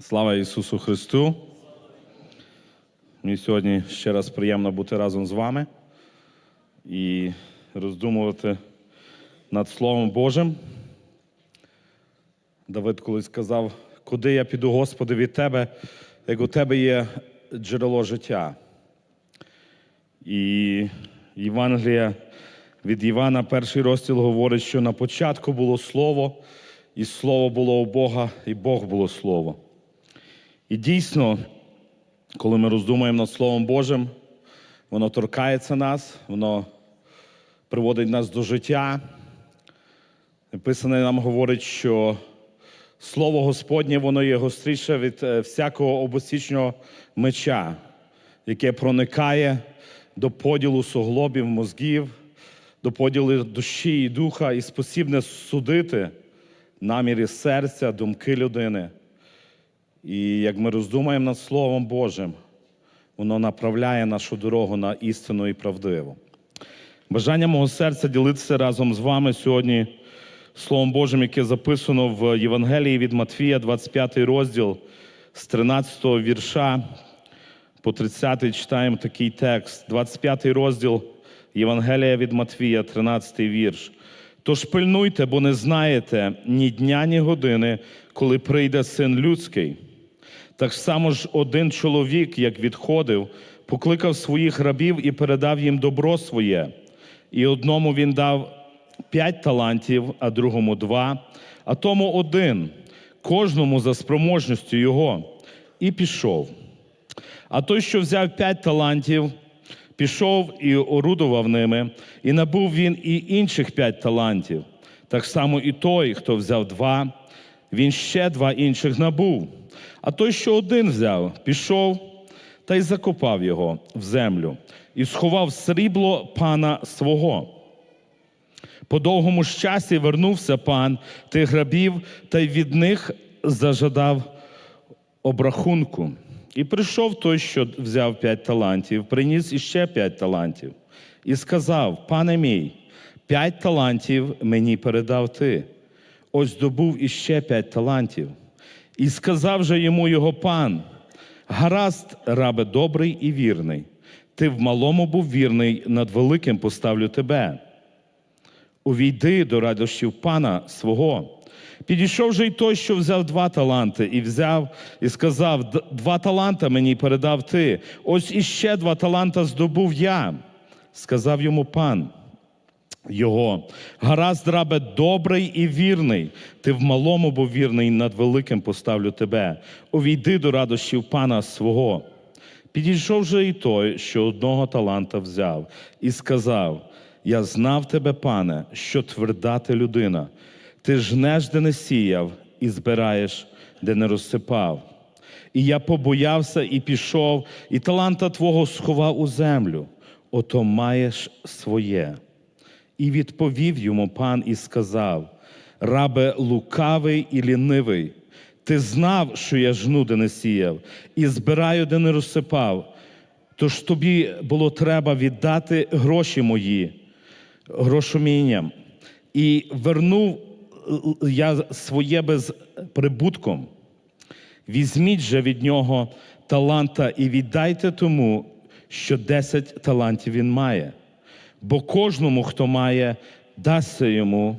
Слава Ісусу Христу! Мені сьогодні ще раз приємно бути разом з вами і роздумувати над Словом Божим. Давид колись сказав, куди я піду, Господи, від Тебе, як у Тебе є джерело життя. І Євангелія від Івана, перший розділ говорить, що на початку було Слово, і Слово було у Бога, і Бог було Слово. І дійсно, коли ми роздумуємо над Словом Божим, воно торкається нас, воно приводить нас до життя. Написане нам говорить, що Слово Господнє, воно є гостріше від е, всякого обосічного меча, яке проникає до поділу суглобів, мозгів, до поділу душі і духа, і спосібне судити наміри серця, думки людини. І як ми роздумаємо над Словом Божим, воно направляє нашу дорогу на істину і правдиву. Бажання мого серця ділитися разом з вами сьогодні Словом Божим, яке записано в Євангелії від Матфія, 25 розділ з 13 вірша по 30 читаємо такий текст, 25 розділ Євангелія від Матвія, 13 вірш. Тож пильнуйте, бо не знаєте ні дня, ні години, коли прийде син людський. Так само ж один чоловік, як відходив, покликав своїх рабів і передав їм добро своє. І одному він дав п'ять талантів, а другому два, а тому один, кожному за спроможністю його, і пішов. А той, що взяв п'ять талантів, пішов і орудував ними, і набув він і інших п'ять талантів. Так само і той, хто взяв два, він ще два інших набув. А той, що один взяв, пішов та й закопав його в землю, і сховав срібло пана свого. По довгому ж вернувся пан тих грабів та й від них зажадав обрахунку. І прийшов той, що взяв п'ять талантів, приніс іще п'ять талантів, і сказав: Пане мій, п'ять талантів мені передав ти. Ось добув іще п'ять талантів. І сказав же йому його пан: Гаразд, рабе добрий і вірний. Ти в малому був вірний, над великим поставлю тебе. Увійди до радощів пана свого. Підійшов же й той, що взяв два таланти, і взяв, і сказав: Два таланта мені передав ти. Ось іще два таланта здобув я. Сказав йому пан його. Гаразд, рабе, добрий і вірний. Ти в малому був вірний, над великим поставлю тебе. Увійди до радощів пана свого. Підійшов же і той, що одного таланта взяв, і сказав: Я знав тебе, пане, що тверда ти людина. Ти жнеш, де не сіяв, і збираєш, де не розсипав. І я побоявся і пішов, і таланта твого сховав у землю. Ото маєш своє. І відповів йому пан і сказав: Рабе лукавий і лінивий, ти знав, що я жну, де не сіяв, і збираю, де не розсипав. Тож тобі було треба віддати гроші мої, грошомінням, і вернув е, я своє без прибутком. Візьміть же від нього таланта і віддайте тому, що десять талантів він має. Бо кожному, хто має, дасться йому,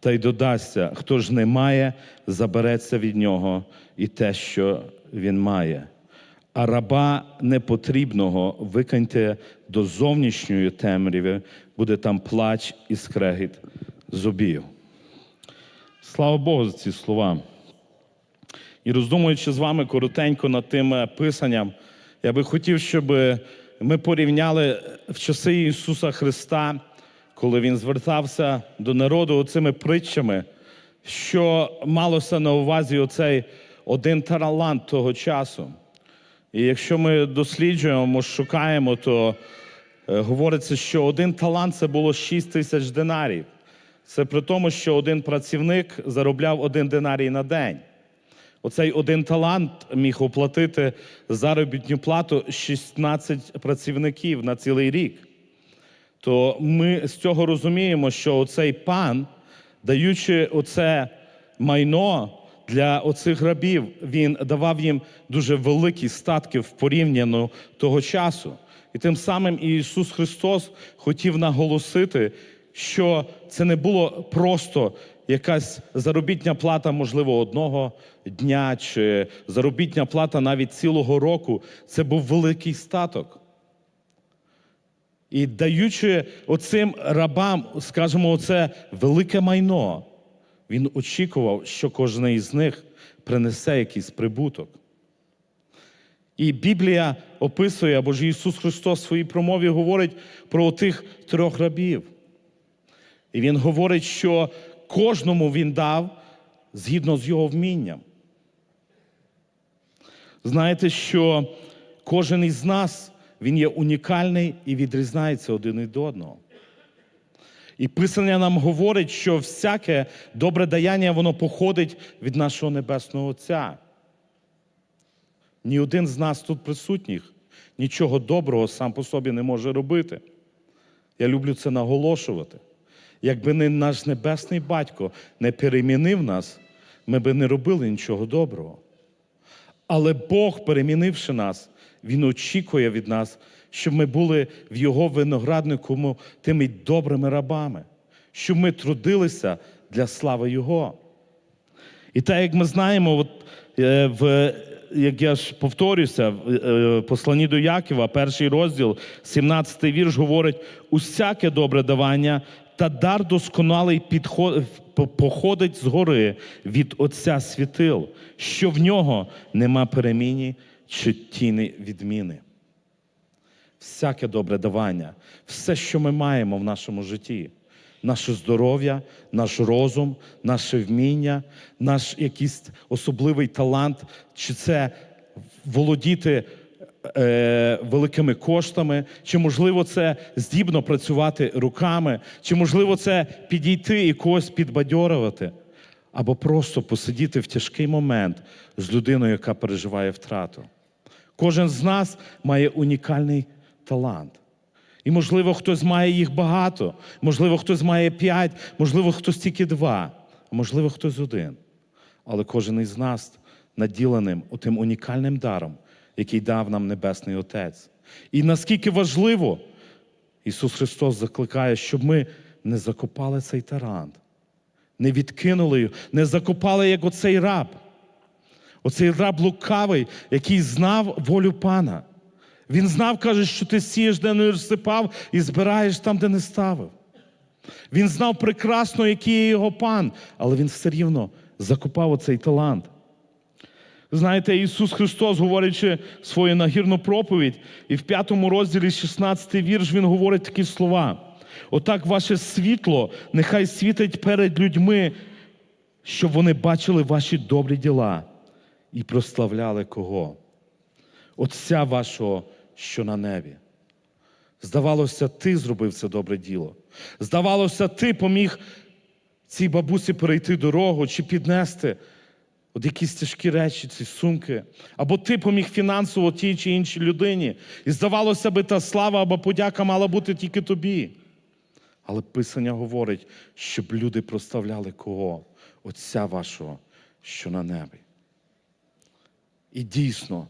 та й додасться, хто ж не має, забереться від нього і те, що він має. А раба непотрібного викиньте до зовнішньої темряви, буде там плач і скрегіт зубів. Слава Богу за ці слова. І роздумуючи з вами коротенько над тим е, писанням, я би хотів, щоб ми порівняли в часи Ісуса Христа, коли Він звертався до народу оцими притчами, що малося на увазі оцей один талант того часу. І якщо ми досліджуємо, шукаємо, то е, говориться, що один талант це було 6 тисяч динарів. Це при тому, що один працівник заробляв один динарій на день. Оцей один талант міг оплатити заробітну плату 16 працівників на цілий рік. То ми з цього розуміємо, що оцей пан, даючи оце майно для оцих рабів він давав їм дуже великі статки в порівняно того часу. І тим самим Ісус Христос хотів наголосити, що це не було просто якась заробітня плата, можливо, одного дня чи заробітня плата навіть цілого року. Це був великий статок. І даючи оцим рабам, скажімо, оце велике майно, він очікував, що кожен із них принесе якийсь прибуток. І Біблія описує, або ж Ісус Христос в своїй промові говорить про тих трьох рабів. І Він говорить, що кожному Він дав згідно з його вмінням. Знаєте, що кожен із нас він є унікальний і відрізняється один від одного. І Писання нам говорить, що всяке добре даяння воно походить від нашого Небесного Отця. Ні один з нас тут присутніх нічого доброго сам по собі не може робити. Я люблю це наголошувати. Якби не наш небесний батько не перемінив нас, ми би не робили нічого доброго. Але Бог, перемінивши нас, Він очікує від нас, щоб ми були в Його винограднику тими добрими рабами, щоб ми трудилися для слави Його. І так, як ми знаємо, от, е, в, як я ж повторюся, в е, посланні до Якова, перший розділ, 17 вірш говорить: усяке добре давання та дар досконалий підход, по- походить згори від Отця світил, що в нього нема переміні чи тіни відміни. Всяке добре давання, все, що ми маємо в нашому житті, наше здоров'я, наш розум, наше вміння, наш якийсь особливий талант, чи це володіти е, великими коштами, чи можливо це здібно працювати руками, чи можливо це підійти і когось підбадьорувати, або просто посидіти в тяжкий момент з людиною, яка переживає втрату. Кожен з нас має унікальний талант. І, можливо, хтось має їх багато, можливо, хтось має п'ять, можливо, хтось тільки два, можливо, хтось один. Але кожен із нас наділеним тим унікальним даром, який дав нам Небесний Отець. І наскільки важливо, Ісус Христос закликає, щоб ми не закопали цей талант, не відкинули його, не закопали, як оцей раб. Оцей раб лукавий, який знав волю пана. Він знав, каже, що ти сієш, де не розсипав, і збираєш там, де не ставив. Він знав прекрасно, який є його пан, але він все рівно закопав оцей талант. Знаєте, Ісус Христос, говорячи свою нагірну проповідь, і в п'ятому розділі 16 вірш, Він говорить такі слова. Отак ваше світло нехай світить перед людьми, щоб вони бачили ваші добрі діла і прославляли кого? Отця вашого, що на небі. Здавалося, ти зробив це добре діло. Здавалося, ти поміг цій бабусі перейти дорогу чи піднести от якісь тяжкі речі, ці сумки. Або ти поміг фінансово тій чи іншій людині. І здавалося би, та слава або подяка мала бути тільки тобі. Але Писання говорить, щоб люди проставляли кого? Отця вашого, що на небі. І дійсно,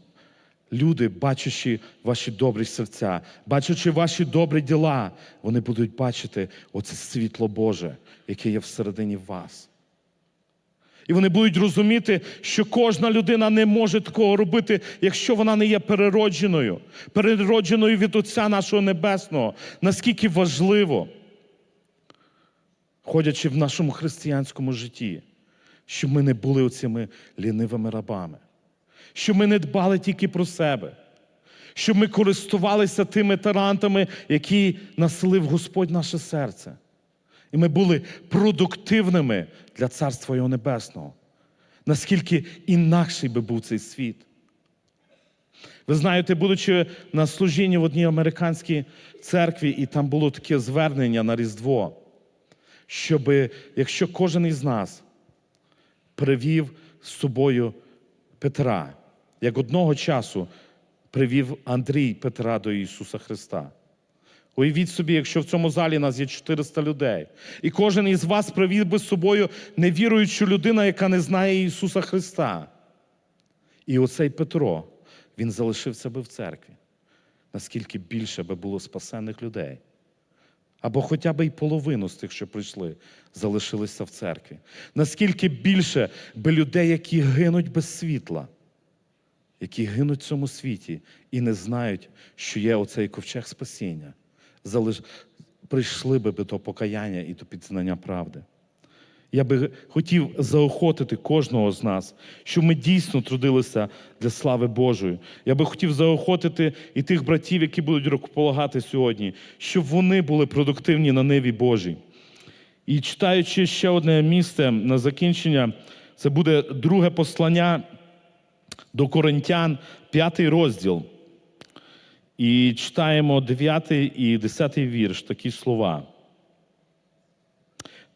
люди, бачачи ваші добрі серця, бачачи ваші добрі діла, вони будуть бачити оце світло Боже, яке є всередині вас. І вони будуть розуміти, що кожна людина не може такого робити, якщо вона не є переродженою, переродженою від Отця нашого Небесного. Наскільки важливо, ходячи в нашому християнському житті, щоб ми не були оцими лінивими рабами, щоб ми не дбали тільки про себе, щоб ми користувалися тими талантами, які населив Господь наше серце. І ми були продуктивними для Царства Його Небесного. Наскільки інакший би був цей світ. Ви знаєте, будучи на служінні в одній американській церкві, і там було таке звернення на Різдво, щоб якщо кожен із нас привів з собою Петра, як одного часу привів Андрій Петра до Ісуса Христа. Уявіть собі, якщо в цьому залі нас є 400 людей, і кожен із вас привів би з собою невіруючу людину, яка не знає Ісуса Христа. І оцей Петро, він залишився би в церкві. Наскільки більше би було спасених людей. Або хоча б і половину з тих, що прийшли, залишилися в церкві. Наскільки більше би людей, які гинуть без світла, які гинуть в цьому світі і не знають, що є оцей ковчег спасіння, залиш... прийшли би до покаяння і до підзнання правди. Я би хотів заохотити кожного з нас, щоб ми дійсно трудилися для слави Божої. Я би хотів заохотити і тих братів, які будуть рукополагати сьогодні, щоб вони були продуктивні на ниві Божій. І читаючи ще одне місце на закінчення, це буде друге послання до Коринтян, п'ятий розділ. І читаємо 9 і 10 вірш, такі слова.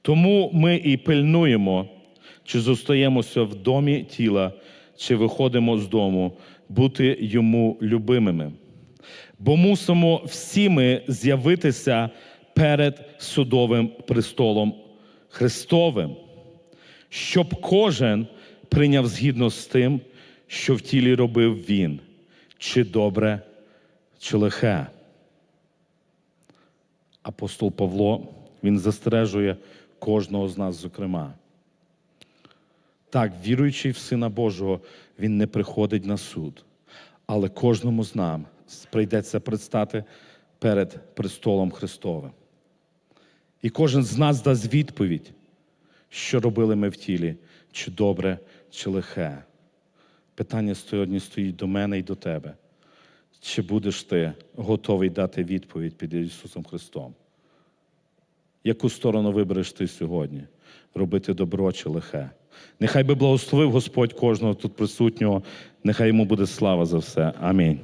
Тому ми і пильнуємо, чи зостаємося в домі тіла, чи виходимо з дому, бути йому любимими. Бо мусимо всі ми з'явитися перед судовим престолом Христовим, щоб кожен прийняв згідно з тим, що в тілі робив він, чи добре, чи. Апостол Павло, він застережує кожного з нас, зокрема. Так, віруючий в Сина Божого, він не приходить на суд, але кожному з нам прийдеться предстати перед престолом Христовим. І кожен з нас дасть відповідь, що робили ми в тілі, чи добре, чи лихе. Питання сьогодні стоїть до мене і до тебе. Чи будеш ти готовий дати відповідь під Ісусом Христом? Яку сторону вибереш ти сьогодні? Робити добро чи лихе? Нехай би благословив Господь кожного тут присутнього, нехай йому буде слава за все. Амінь.